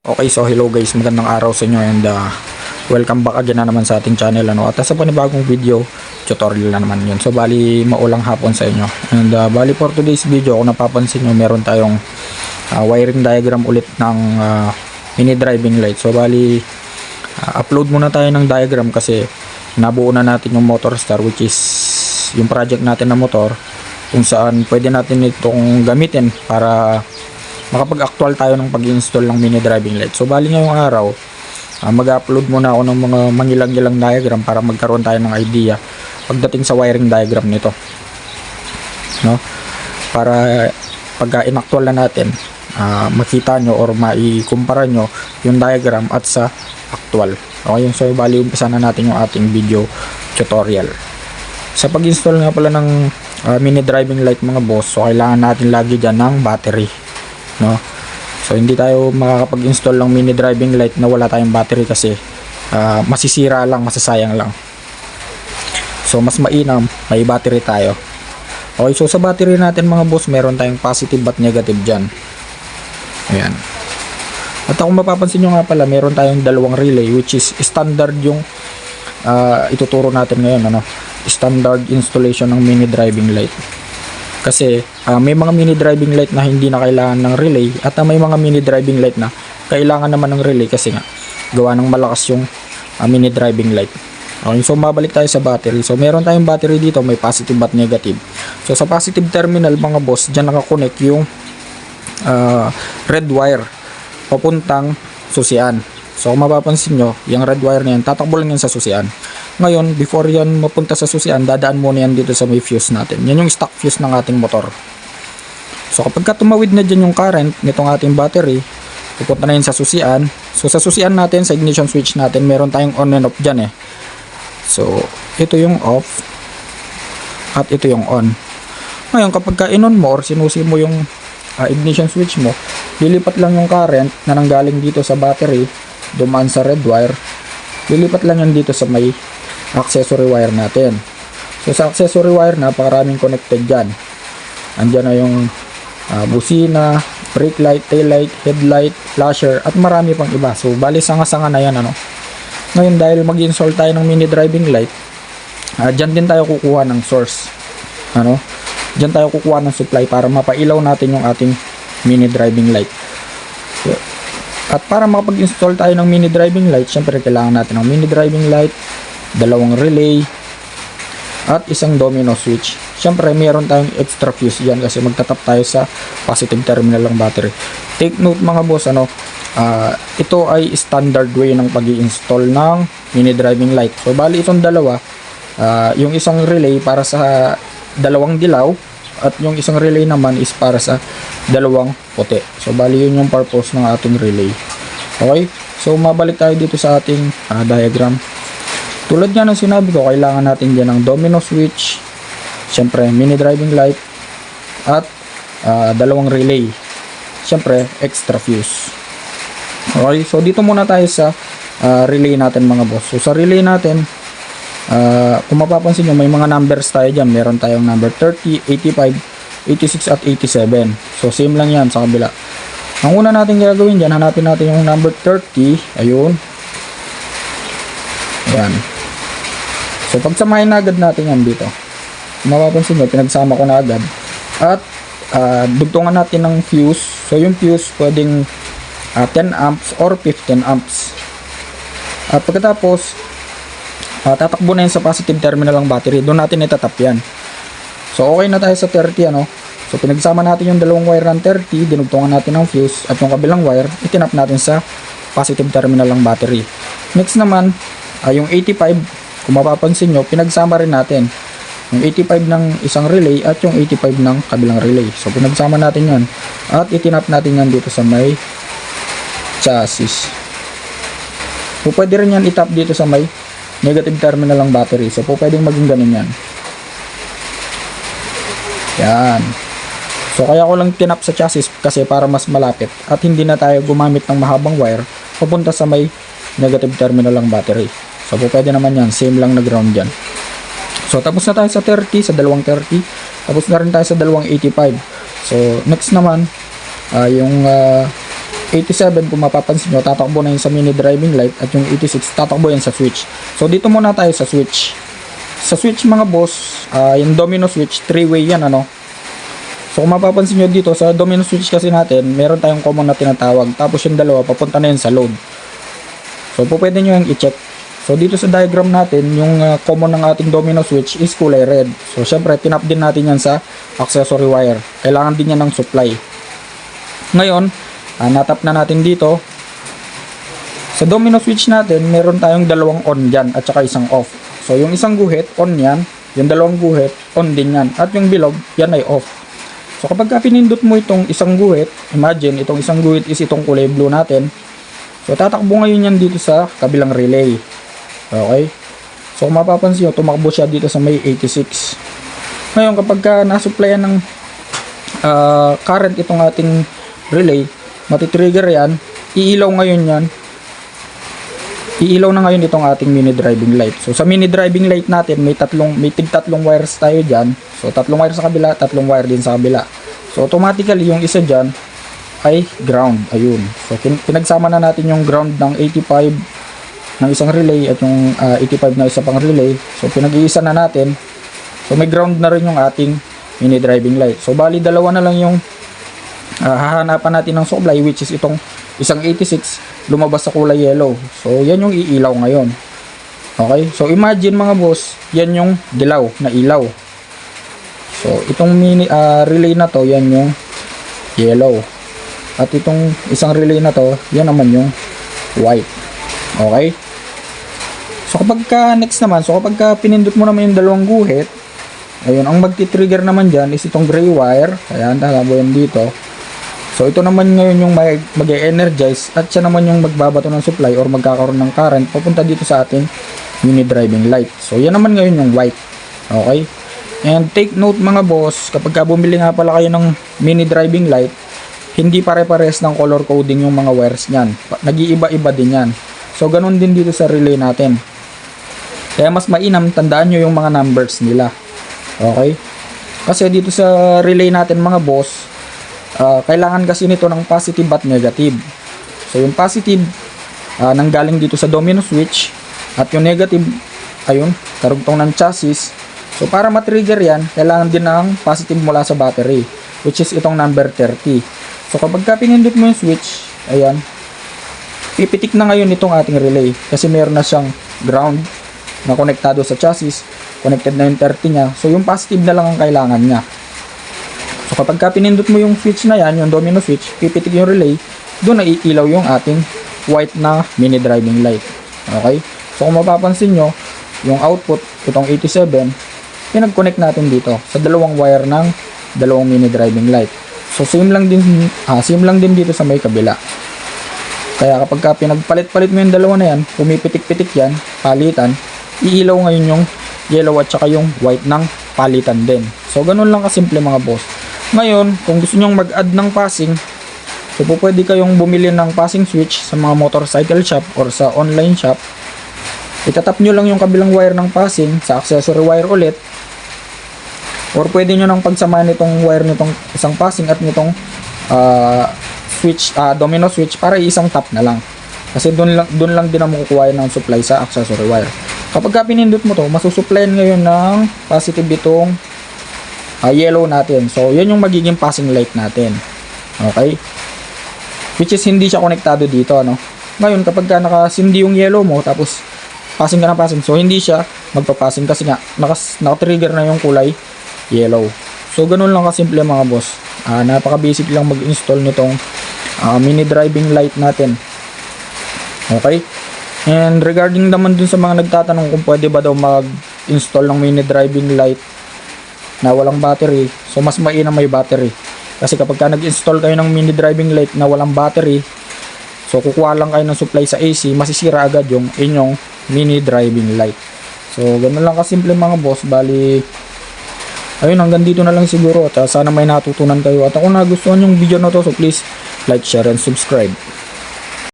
Okay, so hello guys, magandang araw sa inyo and uh, welcome back again na naman sa ating channel ano. At sa panibagong video, tutorial na naman yun. So bali maulang hapon sa inyo. And uh, bali for today's video, kung napapansin nyo, meron tayong uh, wiring diagram ulit ng uh, mini driving light. So bali uh, upload muna tayo ng diagram kasi nabuo na natin yung motor star which is yung project natin na motor kung saan pwede natin itong gamitin para makapag-actual tayo ng pag-install ng mini driving light. So bali ngayong araw, ah, mag-upload muna ako ng mga mangilang-ilang diagram para magkaroon tayo ng idea pagdating sa wiring diagram nito. No? Para pagka inactual na natin, ah, makita nyo or maikumpara nyo yung diagram at sa actual. Okay, so bali umpisa na natin yung ating video tutorial. Sa pag-install nga pala ng ah, mini driving light mga boss, so kailangan natin lagi dyan ng battery no? So hindi tayo makakapag-install ng mini driving light na wala tayong battery kasi ah, masisira lang masasayang lang. So mas mainam may battery tayo. Okay so sa battery natin mga boss meron tayong positive at negative dyan. Ayan. At kung mapapansin nyo nga pala meron tayong dalawang relay which is standard yung ah, ituturo natin ngayon ano? Standard installation ng mini driving light kasi ah, may mga mini driving light na hindi na kailangan ng relay at ah, may mga mini driving light na kailangan naman ng relay kasi nga gawa ng malakas yung ah, mini driving light. Okay, so mabalik tayo sa battery. So meron tayong battery dito, may positive at negative. So sa positive terminal mga boss, diyan nakakonect yung ah, red wire papuntang susian. So kung mapapansin nyo, yung red wire na yan, tatakbo lang yan sa susian. Ngayon, before yan mapunta sa susian, dadaan muna yan dito sa may fuse natin. Yan yung stock fuse ng ating motor. So kapag ka tumawid na dyan yung current nitong ating battery, pupunta na yun sa susian. So sa susian natin, sa ignition switch natin, meron tayong on and off dyan eh. So ito yung off at ito yung on. Ngayon kapag ka in-on mo or sinusi mo yung ah, ignition switch mo, lilipat lang yung current na nanggaling dito sa battery, dumaan sa red wire, lilipat lang yan dito sa may accessory wire natin. So sa accessory wire, napakaraming connected dyan. Andyan na yung ah, busina, brake light, tail light, headlight, flasher, at marami pang iba. So bali sanga-sanga na yan ano. Ngayon dahil mag-install tayo ng mini driving light, ah, dyan din tayo kukuha ng source. Ano? Dyan tayo kukuha ng supply para mapailaw natin yung ating mini driving light. So, at para makapag-install tayo ng mini driving light, syempre kailangan natin ng mini driving light, dalawang relay, at isang domino switch. Syempre meron tayong extra fuse dyan kasi magtatap tayo sa positive terminal ng battery. Take note mga boss, ano, ah, ito ay standard way ng pag install ng mini driving light. So bali itong dalawa, ah, yung isang relay para sa dalawang dilaw at yung isang relay naman is para sa dalawang puti. So bali yun yung purpose ng ating relay. Okay? So mabalik tayo dito sa ating ah, diagram. Tulad nga ng sinabi ko, kailangan natin dyan ng domino switch, syempre mini driving light, at ah, dalawang relay. Syempre, extra fuse. Okay, so dito muna tayo sa ah, relay natin mga boss. So sa relay natin, ah, kung mapapansin nyo, may mga numbers tayo dyan. Meron tayong number 30, 85, 86 at 87. So same lang yan sa kabila. Ang una natin gagawin dyan, hanapin natin yung number 30. Ayun. Ayan. So pagsamahin na agad natin yan dito. Mapapansin nyo, pinagsama ko na agad. At ah, dugtungan natin ng fuse. So yung fuse pwedeng ah, 10 amps or 15 amps. At pagkatapos, ah, tatakbo na yun sa positive terminal ng battery. Doon natin itatap yan. So okay na tayo sa 30 ano. So pinagsama natin yung dalawang wire ng 30, dinugtungan natin ng fuse at yung kabilang wire, itinap natin sa positive terminal ng battery. Next naman, ah, yung 85, kung mapapansin nyo, pinagsama rin natin yung 85 ng isang relay at yung 85 ng kabilang relay. So pinagsama natin yan at itinap natin yan dito sa may chassis. So pwede rin yan itap dito sa may negative terminal ng battery. So po pwedeng maging ganun yan. Yan. So kaya ko lang tinap sa chassis kasi para mas malapit at hindi na tayo gumamit ng mahabang wire papunta sa may negative terminal ng battery. So pwede naman yan, same lang na ground dyan. So tapos na tayo sa 30, sa dalawang 30. Tapos na rin tayo sa dalawang 85. So next naman, ah, yung ah, 87 kung mapapansin nyo, tatakbo na yun sa mini driving light at yung 86 tatakbo yan sa switch. So dito muna tayo sa switch. Sa switch mga boss, ah, yung domino switch, 3-way yan ano. So kung mapapansin nyo dito sa domino switch kasi natin, meron tayong common na tinatawag. Tapos yung dalawa, papunta na yun sa load. So po pwede nyo yung i-check. So dito sa diagram natin, yung ah, common ng ating domino switch is kulay red. So syempre, tinap din natin yan sa accessory wire. Kailangan din yan ng supply. Ngayon, ah, natap na natin dito. Sa domino switch natin, meron tayong dalawang on dyan at saka isang off. So yung isang guhit, on yan. Yung dalawang guhit, on din yan. At yung bilog, yan ay off. So kapag ka pinindot mo itong isang guhit, imagine itong isang guhit is itong kulay blue natin. So tatakbo ngayon yan dito sa kabilang relay. Okay? So kung mapapansin nyo, tumakbo siya dito sa may 86. Ngayon kapag ka nasupplyan ng ah, current itong ating relay, matitrigger yan, iilaw ngayon yan. Iilaw na ngayon itong ating mini driving light. So sa mini driving light natin, may tatlong may tig tatlong wires tayo diyan. So tatlong wire sa kabila, tatlong wire din sa kabila. So automatically yung isa diyan ay ground. Ayun. So pinagsama na natin yung ground ng 85 ng isang relay at yung ah, 85 na isa pang relay. So pinag-iisa na natin. So may ground na rin yung ating mini driving light. So bali dalawa na lang yung ah, hahanapan natin ng supply which is itong isang 86 lumabas sa kulay yellow. So yan yung iilaw ngayon. Okay? So imagine mga boss, yan yung dilaw na ilaw. So itong mini ah, relay na to, yan yung yellow. At itong isang relay na to, yan naman yung white. Okay? So kapag ka next naman, so kapag ka pinindot mo naman yung dalawang guhit, ayun, ang magti-trigger naman dyan is itong gray wire. Ayan, talabo yan dito. So ito naman ngayon yung mag- mag-energize at siya naman yung magbabato ng supply or magkakaroon ng current papunta dito sa ating mini driving light. So yan naman ngayon yung white. Okay? And take note mga boss, kapag ka bumili nga pala kayo ng mini driving light, hindi pare-pares ng color coding yung mga wires niyan. Nag-iiba-iba din yan. So ganun din dito sa relay natin. Kaya mas mainam, tandaan nyo yung mga numbers nila. Okay? Kasi dito sa relay natin mga boss, ah, kailangan kasi nito ng positive at negative. So yung positive, ah, nanggaling dito sa domino switch, at yung negative, ayun, karugtong ng chassis. So para matrigger yan, kailangan din ng positive mula sa battery, which is itong number 30. So kapag ka pinindot mo yung switch, ayan, pipitik na ngayon itong ating relay kasi meron na siyang ground na konektado sa chassis connected na yung 30 niya. So yung positive na lang ang kailangan niya. So kapag ka pinindot mo yung switch na yan yung domino switch pipitik yung relay doon na iilaw yung ating white na mini driving light. Okay? So kung mapapansin nyo yung output itong 87 pinag-connect natin dito sa dalawang wire ng dalawang mini driving light. So same lang din ah, same lang din dito sa may kabila. Kaya kapag ka pinagpalit-palit mo yung dalawa na yan, pumipitik-pitik yan, palitan, iilaw ngayon yung yellow at saka yung white ng palitan din. So, ganun lang kasimple mga boss. Ngayon, kung gusto nyong mag-add ng passing, so po pwede kayong bumili ng passing switch sa mga motorcycle shop or sa online shop. Itatap nyo lang yung kabilang wire ng passing sa accessory wire ulit. Or pwede nyo nang pagsamahin itong wire nitong isang passing at nitong ah, switch, ah, domino switch para isang tap na lang. Kasi doon lang doon lang din ang makukuha ng supply sa accessory wire. Kapag ka pinindot mo to, masusupplyan ngayon ng positive itong ah, yellow natin. So, yan yung magiging passing light natin. Okay? Which is hindi siya konektado dito, ano? Ngayon, kapag ka nakasindi yung yellow mo, tapos passing ka na passing, so hindi siya magpapassing kasi nga, nakas, nakatrigger na yung kulay yellow. So, ganun lang kasimple mga boss. Ah, napaka-basic lang mag-install nitong ah, mini driving light natin. Okay? And regarding naman dun sa mga nagtatanong kung pwede ba daw mag-install ng mini driving light na walang battery, so mas mainam may battery. Kasi kapag ka nag-install kayo ng mini driving light na walang battery, so kukuha lang kayo ng supply sa AC, masisira agad yung inyong mini driving light. So, ganun lang kasimple mga boss. Bali, ayun, hanggang dito na lang siguro. At uh, sana may natutunan kayo. At kung nagustuhan yung video na to, so please like, share, and subscribe.